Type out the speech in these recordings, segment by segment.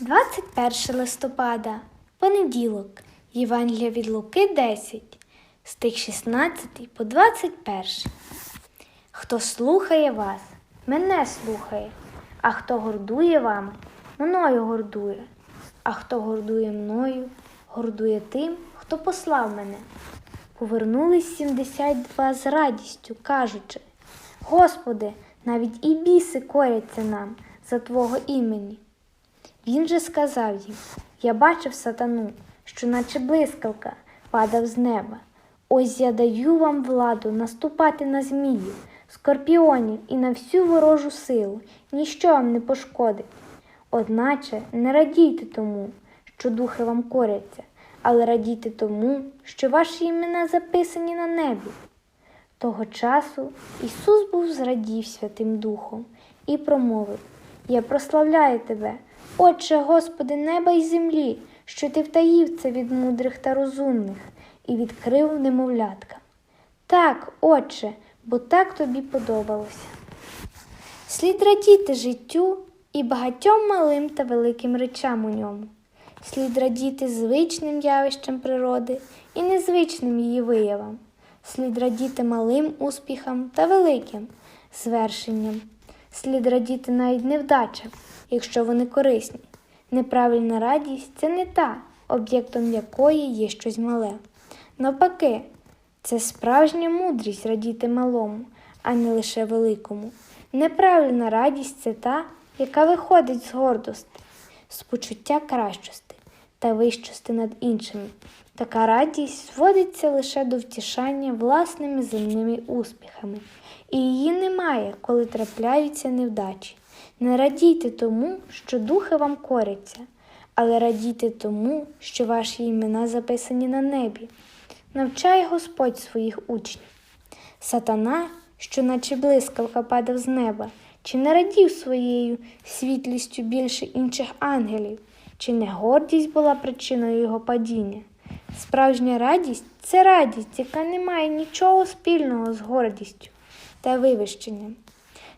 21 листопада, понеділок, Євангелія від Луки 10, стих 16 по 21. Хто слухає вас, мене слухає, а хто гордує вами, мною гордує, а хто гордує мною, гордує тим, хто послав мене. Повернулись 72 з радістю, кажучи, Господи, навіть і біси коряться нам за Твого імені. Він же сказав їм: Я бачив сатану, що, наче блискавка, падав з неба. Ось я даю вам владу наступати на змію, скорпіонів і на всю ворожу силу, ніщо вам не пошкодить. Одначе не радійте тому, що духи вам коряться, але радійте тому, що ваші імена записані на небі. Того часу Ісус був зрадів Святим Духом і промовив: Я прославляю тебе, Отче Господи неба й землі, що ти втаїв це від мудрих та розумних і відкрив немовляткам. Так, Отче, бо так тобі подобалося. Слід радіти життю і багатьом малим та великим речам у ньому. Слід радіти звичним явищам природи і незвичним її виявам. Слід радіти малим успіхам та великим звершенням. Слід радіти навіть невдачам, якщо вони корисні. Неправильна радість це не та, об'єктом якої є щось мале. Навпаки, це справжня мудрість радіти малому, а не лише великому. Неправильна радість це та, яка виходить з гордості, з почуття кращости та вищости над іншими. Така радість зводиться лише до втішання власними земними успіхами, і її немає, коли трапляються невдачі. Не радійте тому, що духи вам коряться, але радійте тому, що ваші імена записані на небі. Навчає Господь своїх учнів. Сатана, що наче блискавка падав з неба, чи не радів своєю світлістю більше інших ангелів, чи не гордість була причиною його падіння? Справжня радість це радість, яка не має нічого спільного з гордістю та вивищенням.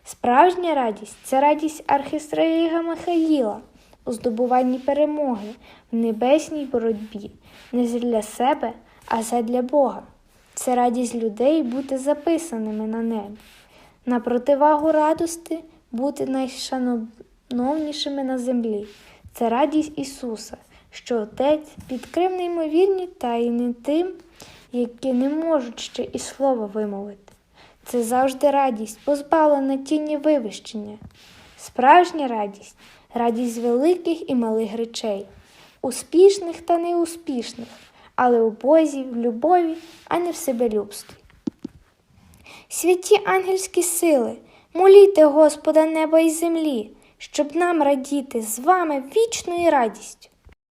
Справжня радість це радість архістраїга Михаїла у здобуванні перемоги в небесній боротьбі, не для себе, а задля Бога. Це радість людей бути записаними на небі. На противагу радости бути найшановнішими на землі. Це радість Ісуса, що Отець відкрив неймовірні таїни тим, які не можуть ще і слова вимовити. Це завжди радість, позбавлена тіні вивищення. Справжня радість радість великих і малих речей, успішних та неуспішних, але у Бозі, в любові, а не в себелюбстві. Святі ангельські сили, моліте Господа неба і землі, щоб нам радіти з вами вічною радістю.